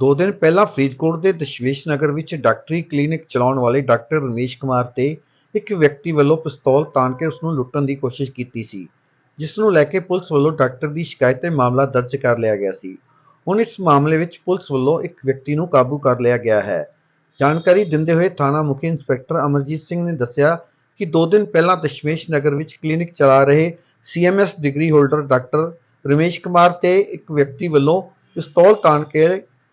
ਦੋ ਦਿਨ ਪਹਿਲਾਂ ਫਰੀਦਕੋਟ ਦੇ ਦਸ਼ਮੇਸ਼ ਨਗਰ ਵਿੱਚ ਡਾਕਟਰੀ ਕਲੀਨਿਕ ਚਲਾਉਣ ਵਾਲੇ ਡਾਕਟਰ ਰਮੇਸ਼ ਕੁਮਾਰ ਤੇ ਇੱਕ ਵਿਅਕਤੀ ਵੱਲੋਂ ਪਿਸਤੌਲ ਤਾਣ ਕੇ ਉਸ ਨੂੰ ਲੁੱਟਣ ਦੀ ਕੋਸ਼ਿਸ਼ ਕੀਤੀ ਸੀ, ਜਿਸ ਨੂੰ ਲੈ ਕੇ ਪੁਲਿਸ ਵੱਲੋਂ ਡਾਕਟਰ ਦੀ ਸ਼ਿਕਾਇਤ ਤੇ ਮਾਮਲਾ ਦਰਜ ਕਰ ਲਿਆ ਗਿਆ ਸੀ। ਹੁਣ ਇਸ ਮਾਮਲੇ ਵਿੱਚ ਪੁਲਿਸ ਵੱਲੋਂ ਇੱਕ ਵਿਅਕਤੀ ਨੂੰ ਕਾਬੂ ਕਰ ਲਿਆ ਗਿਆ ਹੈ। ਜਾਣਕਾਰੀ ਦਿੰਦੇ ਹੋਏ ਥਾਣਾ ਮੁਖੀ ਇੰਸਪੈਕਟਰ ਅਮਰਜੀਤ ਸਿੰਘ ਨੇ ਦੱਸਿਆ ਕਿ ਦੋ ਦਿਨ ਪਹਿਲਾਂ ਦਸ਼ਮੇਸ਼ ਨਗਰ ਵਿੱਚ ਕਲੀਨਿਕ ਚਲਾ ਰਹੇ CMS degree holder doctor Ramesh Kumar ਤੇ ਇੱਕ ਵਿਅਕਤੀ ਵੱਲੋਂ ਪਿਸਤੌਲ ਤਾਣ ਕੇ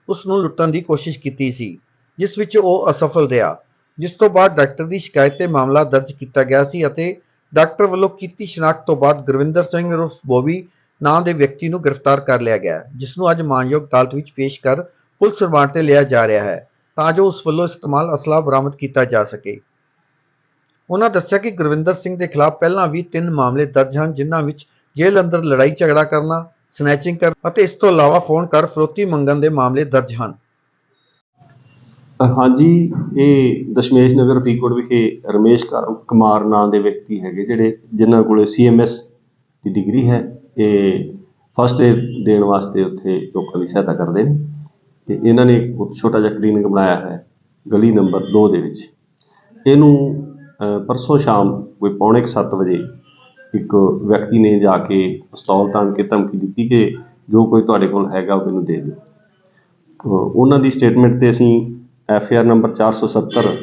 ਉਸ ਨੂੰ ਲੁੱਟਣ ਦੀ ਕੋਸ਼ਿਸ਼ ਕੀਤੀ ਸੀ, ਜਿਸ ਵਿੱਚ ਉਹ ਅਸਫਲ ਰਿਹਾ। ਜਿਸ ਤੋਂ ਬਾਅਦ ਡਾਕਟਰ ਦੀ ਸ਼ਿਕਾਇਤ ਤੇ ਮਾਮਲਾ ਦਰਜ ਕੀਤਾ ਗਿਆ ਸੀ ਅਤੇ ਡਾਕਟਰ ਵੱਲੋਂ ਕੀਤੀ ਸ਼ਨਾਖਤ ਤੋਂ ਬਾਅਦ ਗੁਰਵਿੰਦਰ ਸਿੰਘ ਉਰਫ ਬੋਬੀ ਨਾਂ ਦੇ ਵਿਅਕਤੀ ਨੂੰ ਗ੍ਰਿਫਤਾਰ ਕਰ ਲਿਆ ਗਿਆ, ਜਿਸ ਨੂੰ ਅੱਜ ਮਾਨਯੋਗ ਅਦਾਲਤ ਵਿੱਚ ਪੇਸ਼ ਕਰ ਪੁਲਿਸ ਰਿਮਾਂਡ ਤੇ ਲਿਆ ਜਾ ਰਿਹਾ ਹੈ, ਤਾਂ ਜੋ ਉਸ ਵੱਲੋਂ ਇਸਤੇਮਾਲ ਅਸਲਾ ਬਰਾਮਦ ਕੀਤਾ ਜਾ ਸਕੇ। ਉਹਨਾਂ ਦੱਸਿਆ ਕਿ ਗੁਰਵਿੰਦਰ ਸਿੰਘ ਦੇ ਖਿਲਾਫ ਪਹਿਲਾਂ ਵੀ ਤਿੰਨ ਮਾਮਲੇ ਦਰਜ ਹਨ, ਜਿਨ੍ਹਾਂ ਵਿੱਚ ਜੇਲ੍ਹ ਅੰਦਰ ਲੜਾਈ ਝਗੜਾ ਕਰਨਾ ਸਨੈਚਿੰਗ ਕਰ ਅਤੇ ਇਸ ਤੋਂ ਇਲਾਵਾ ਫੋਨ ਕਰ, ਫਰੋਤੀ ਮੰਗਣ ਦੇ ਮਾਮਲੇ ਦਰਜ ਹਨ। ਹਾਂਜੀ, ਇਹ ਦਸ਼ਮੇਸ਼ ਨਗਰ ਫਰੀਦਕੋਟ ਵਿਖੇ ਰਮੇਸ਼ ਕਰ- ਕੁਮਾਰ ਨਾਂ ਦੇ ਵਿਅਕਤੀ ਹੈਗੇ, ਜਿਹੜੇ ਜਿਨ੍ਹਾਂ ਕੋਲੇ ਸੀਐਮਐਸ ਦੀ ਡਿਗਰੀ ਹੈ। ਇਹ ਫਸਟ ਏਡ ਦੇਣ ਵਾਸਤੇ ਉੱਥੇ ਲੋਕਾਂ ਦੀ ਸਹਾਇਤਾ ਕਰਦੇ ਨੇ। ਤੇ ਇਹਨਾਂ ਨੇ ਇੱਕ ਛੋਟਾ ਜਿਹਾ ਕਲੀਨਿਕ ਬਣਾਇਆ ਹੈ, ਗਲੀ ਨੰਬਰ 2 ਦੇ ਵਿੱਚ। ਇਹਨੂੰ ਪਰਸੋਂ ਸ਼ਾਮ ਕੋਈ ਪੌਣੇ 7 ਵਜੇ ਇੱਕ ਵਿਅਕਤੀ ਨੇ ਜਾ ਕੇ ਪਿਸਤੌਲ ਤਾਣ ਕੇ ਧਮਕੀ ਦਿੱਤੀ ਕਿ ਜੋ ਕੋਈ ਤੁਹਾਡੇ ਕੋਲ ਹੈਗਾ ਉਹ ਮੈਨੂੰ ਦੇ ਦਿਓ। ਉਹਨਾਂ ਦੀ ਸਟੇਟਮੈਂਟ ਤੇ ਅਸੀਂ ਐਫ ਆਰ ਨੰਬਰ 470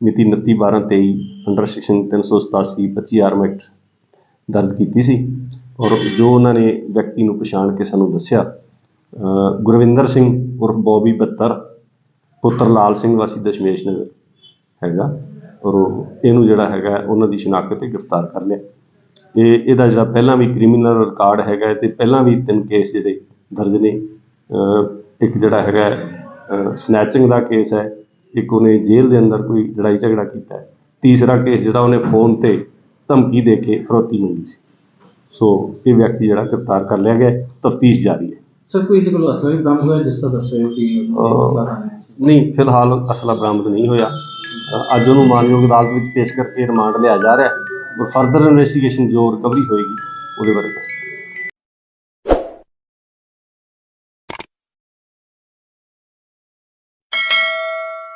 ਮਿਤੀ 29/12/23 ਅੰਡਰ ਸੈਕਸ਼ਨ 387 25 ਆਰਮ ਐਕਟ ਦਰਜ ਕੀਤੀ ਸੀ ਔਰ ਜੋ ਉਹਨਾਂ ਨੇ ਵਿਅਕਤੀ ਨੂੰ ਪਛਾਣ ਕੇ ਸਾਨੂੰ ਦੱਸਿਆ ਗੁਰਵਿੰਦਰ ਸਿੰਘ ਉਰਫ ਬੋਬੀ ਬੱਤਰ, ਪੁੱਤਰ ਲਾਲ ਸਿੰਘ ਵਾਸੀ ਦਸ਼ਮੇਸ਼ ਨਗਰ ਹੈਗਾ ਔਰ ਉਹ- ਇਹਨੂੰ ਜਿਹੜਾ ਹੈਗਾ ਉਹਨਾਂ ਦੀ ਸ਼ਨਾਖਤ ਤੇ ਗ੍ਰਿਫਤਾਰ ਕਰ ਲਿਆ। ਇਹ ਇਹਦਾ ਜਿਹੜਾ ਪਹਿਲਾਂ ਵੀ ਕ੍ਰਿਮੀਨਲ ਰਿਕਾਰਡ ਹੈਗਾ ਤੇ ਪਹਿਲਾਂ ਵੀ ਤਿੰਨ ਕੇਸ ਜਿਹੜੇ ਦਰਜ ਨੇ ਇੱਕ ਜਿਹੜਾ ਹੈਗਾ ਸਨੈਚਿੰਗ ਦਾ ਕੇਸ ਹੈ ਇੱਕ ਉਹਨੇ ਜੇਲ੍ਹ ਦੇ ਅੰਦਰ ਕੋਈ ਲੜਾਈ ਝਗੜਾ ਕੀਤਾ ਤੀਸਰਾ ਕੇਸ ਜਿਹੜਾ ਉਹਨੇ ਫੋਨ ਤੇ ਧਮਕੀ ਦੇ ਕੇ ਫਰੋਤੀ ਮੰਗੀ ਸੀ। ਸੋ ਇਹ ਵਿਅਕਤੀ ਜਿਹੜਾ ਗ੍ਰਿਫਤਾਰ ਕਰ ਲਿਆ ਗਿਆ ਤਫਤੀਸ਼ ਜਾਰੀ ਹੈ। ਸਰ ਕੋਈ ਇਹਦੇ ਕੋਲ ਅਸਲਾ ਵੀ ਬਰਾਮਦ ਹੋਇਆ ਜਿਸ ਤਰ੍ਹਾਂ ਦੱਸਿਆ ਕਿ ਨਹੀਂ ਫਿਲਹਾਲ ਅਸਲਾ ਬਰਾਮਦ ਨਹੀਂ ਹੋਇਆ। ਅੱਜ ਉਹਨੂੰ ਮਾਨਯੋਗ ਅਦਾਲਤ ਵਿੱਚ ਪੇਸ਼ ਕਰਕੇ ਰਿਮਾਂਡ ਲਿਆ ਜਾ ਰਿਹਾ ਹੈ। ਫਰਦਰ ਇਨਵੈਸਟੀਗੇਸ਼ਨ ਜੋ ਰਿਕਵਰੀ ਹੋਏਗੀ ਉਹਦੇ ਬਾਰੇ ਦੱਸ